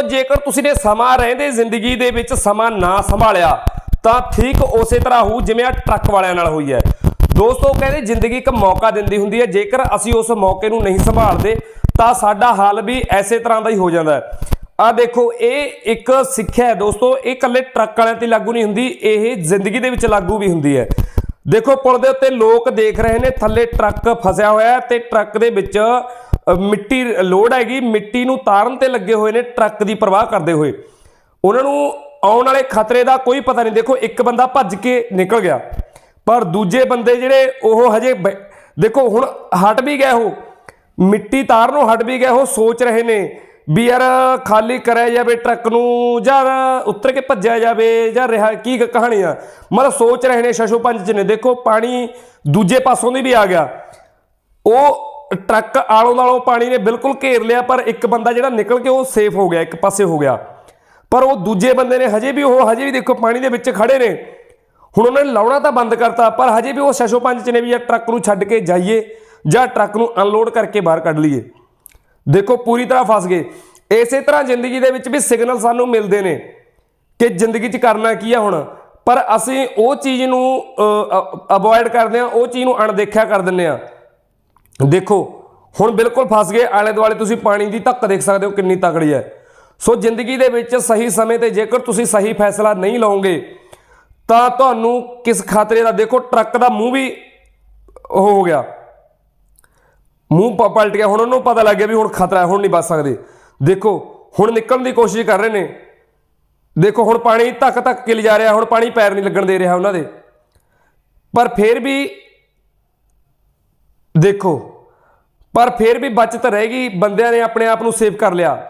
ਦੋਸਤੋ ਜੇਕਰ ਤੁਸੀਂ ਨੇ ਸਮਾਂ ਰਹਿੰਦੇ ਜ਼ਿੰਦਗੀ ਦੇ ਵਿੱਚ ਸਮਾਂ ਨਾ ਸੰਭਾਲਿਆ, ਤਾਂ ਠੀਕ ਉਸੇ ਤਰ੍ਹਾਂ ਹੋਊ ਜਿਵੇਂ ਆ ਟਰੱਕ ਵਾਲਿਆਂ ਨਾਲ ਹੋਈ ਹੈ। ਦੋਸਤੋ ਕਹਿੰਦੇ ਜ਼ਿੰਦਗੀ ਇੱਕ ਮੌਕਾ ਦਿੰਦੀ ਹੁੰਦੀ ਹੈ, ਜੇਕਰ ਅਸੀਂ ਉਸ ਮੌਕੇ ਨੂੰ ਨਹੀਂ ਸੰਭਾਲਦੇ, ਤਾਂ ਸਾਡਾ ਹਾਲ ਵੀ ਐਸੇ ਤਰ੍ਹਾਂ ਦਾ ਹੀ ਹੋ ਜਾਂਦਾ ਹੈ। ਆ ਦੇਖੋ, ਇਹ ਇੱਕ ਸਿੱਖਿਆ ਹੈ ਦੋਸਤੋ, ਇਹ ਇਕੱਲੇ ਟਰੱਕ ਵਾਲਿਆਂ ਤੇ ਲਾਗੂ ਨਹੀਂ ਹੁੰਦੀ, ਇਹ ਜ਼ਿੰਦਗੀ ਦੇ ਵਿੱਚ ਲਾਗੂ ਵੀ ਹੁੰਦੀ ਹੈ। ਦੇਖੋ, ਪੁਲ ਦੇ ਉੱਤੇ ਲੋਕ ਦੇਖ ਰਹੇ ਨੇ, ਥੱਲੇ ਟਰੱਕ ਫਸਿਆ ਹੋਇਆ ਤੇ ਟਰੱਕ ਦੇ ਵਿੱਚ ਮਿੱਟੀ ਲੋਡ ਹੈਗੀ, ਮਿੱਟੀ ਨੂੰ ਤਾਰਨ ਤੇ ਲੱਗੇ ਹੋਏ ਨੇ ਟਰੱਕ ਦੀ ਪਰਵਾਹ ਕਰਦੇ ਹੋਏ। ਉਹਨਾਂ ਨੂੰ ਆਉਣ ਵਾਲੇ ਖਤਰੇ ਦਾ ਕੋਈ ਪਤਾ ਨਹੀਂ। ਦੇਖੋ, ਇੱਕ ਬੰਦਾ ਭੱਜ ਕੇ ਨਿਕਲ ਗਿਆ, ਪਰ ਦੂਜੇ ਬੰਦੇ ਜਿਹੜੇ ਉਹ ਹਜੇ ਬ- ਦੇਖੋ, ਹੁਣ ਹਟ ਵੀ ਗਏ ਉਹ। ਮਿੱਟੀ ਤਾਰ ਨੂੰ ਹਟ ਵੀ ਗਏ ਉਹ, ਸੋਚ ਰਹੇ ਨੇ ਵੀ ਯਾਰ ਖਾਲੀ ਕਰਿਆ ਜਾਵੇ ਟਰੱਕ ਨੂੰ, ਜਾਂ ਉੱਤਰ ਕੇ ਭੱਜਿਆ ਜਾਵੇ, ਜਾਂ ਰਿਹਾ ਕੀ ਕਹਾਣੀ ਆ। ਮਤਲਬ ਸੋਚ ਰਹੇ ਨੇ ਸ਼ਸ਼ੋ ਪੰਜ ਚ ਨੇ। ਦੇਖੋ, ਪਾਣੀ ਦੂਜੇ ਪਾਸੋਂ ਦੀ ਵੀ ਆ ਗਿਆ। ਉਹ ਟਰੱਕ ਆਲੋਂ ਨਾਲੋਂ ਪਾਣੀ ਨੇ ਬਿਲਕੁਲ ਘੇਰ ਲਿਆ, ਪਰ ਇੱਕ ਬੰਦਾ ਜਿਹੜਾ ਨਿਕਲ ਕੇ ਉਹ ਸੇਫ ਹੋ ਗਿਆ, ਇੱਕ ਪਾਸੇ ਹੋ ਗਿਆ। ਪਰ ਉਹ ਦੂਜੇ ਬੰਦੇ ਨੇ ਹਜੇ ਵੀ ਉਹ, ਹਜੇ ਵੀ ਦੇਖੋ ਪਾਣੀ ਦੇ ਵਿੱਚ ਖੜੇ ਨੇ। ਹੁਣ ਉਹਨਾਂ ਨੇ ਲਾਉਣਾ ਤਾਂ ਬੰਦ ਕਰਤਾ, ਪਰ ਹਜੇ ਵੀ ਉਹ ਸ਼ੈਸ਼ੋ ਪੰਜ ਚ ਨੇ ਵੀ ਯਾਰ ਟਰੱਕ ਨੂੰ ਛੱਡ ਕੇ ਜਾਈਏ ਜਾਂ ਟਰੱਕ ਨੂੰ ਅਨਲੋਡ ਕਰਕੇ ਬਾਹਰ ਕੱਢ ਲਈਏ। ਦੇਖੋ ਪੂਰੀ ਤਰ੍ਹਾਂ ਫਸ ਗਏ। ਇਸੇ ਤਰ੍ਹਾਂ ਜ਼ਿੰਦਗੀ ਦੇ ਵਿੱਚ ਵੀ ਸਿਗਨਲ ਸਾਨੂੰ ਮਿਲਦੇ ਨੇ ਕਿ ਜ਼ਿੰਦਗੀ 'ਚ ਕਰਨਾ ਕੀ ਆ ਹੁਣ। ਪਰ ਅਸੀਂ ਉਹ ਚੀਜ਼ ਨੂੰ ਅਵੋਇਡ ਕਰਦੇ ਆ ਉਹ ਚੀਜ਼ ਨੂੰ ਅਣਦੇਖਿਆ ਕਰ ਦਿੰਦੇ ਆ ਦੇਖੋ, ਹੁਣ ਬਿਲਕੁਲ ਫਸ ਗਏ, ਆਲੇ ਦੁਆਲੇ ਤੁਸੀਂ ਪਾਣੀ ਦੀ ਧੱਕ ਦੇਖ ਸਕਦੇ ਹੋ ਕਿੰਨੀ ਤਕੜੀ ਹੈ। ਸੋ ਜ਼ਿੰਦਗੀ ਦੇ ਵਿੱਚ ਸਹੀ ਸਮੇਂ ਤੇ ਜੇਕਰ ਤੁਸੀਂ ਸਹੀ ਫੈਸਲਾ ਨਹੀਂ ਲਓਗੇ, ਤਾਂ ਤੁਹਾਨੂੰ ਕਿਸ ਖਤਰੇ ਦਾ, ਦੇਖੋ, ਟਰੱਕ ਦਾ ਮੂੰਹ ਵੀ ਹੋ ਗਿਆ। ਮੂੰਹ ਪ- ਪਲਟ ਗਿਆ, ਹੁਣ ਉਹਨੂੰ ਪਤਾ ਲੱਗ ਗਿਆ ਵੀ ਹੁਣ ਖਤਰਾ ਹੈ, ਹੁਣ ਨਹੀਂ ਬਚ ਸਕਦੇ। ਦੇਖੋ, ਹੁਣ ਨਿਕਲਣ ਦੀ ਕੋਸ਼ਿਸ਼ ਕਰ ਰਹੇ ਨੇ। ਦੇਖੋ, ਹੁਣ ਪਾਣੀ ਧੱਕ ਧੱਕ ਕੇ ਲਿਜਾ ਰਿਹਾ, ਹੁਣ ਪਾਣੀ ਪੈਰ ਨਹੀਂ ਲੱਗਣ ਦੇ ਰਿਹਾ ਉਹਨਾਂ ਦੇ। ਪਰ ਫਿਰ ਵੀ ਦੇਖੋ ਪਰ ਫਿਰ ਵੀ ਬਚਤ ਗਈ ਬੰਦਿਆਂ ਨੇ ਆਪਣੇ ਆਪ ਨੂੰ ਸੇਵ ਕਰ ਲਿਆ।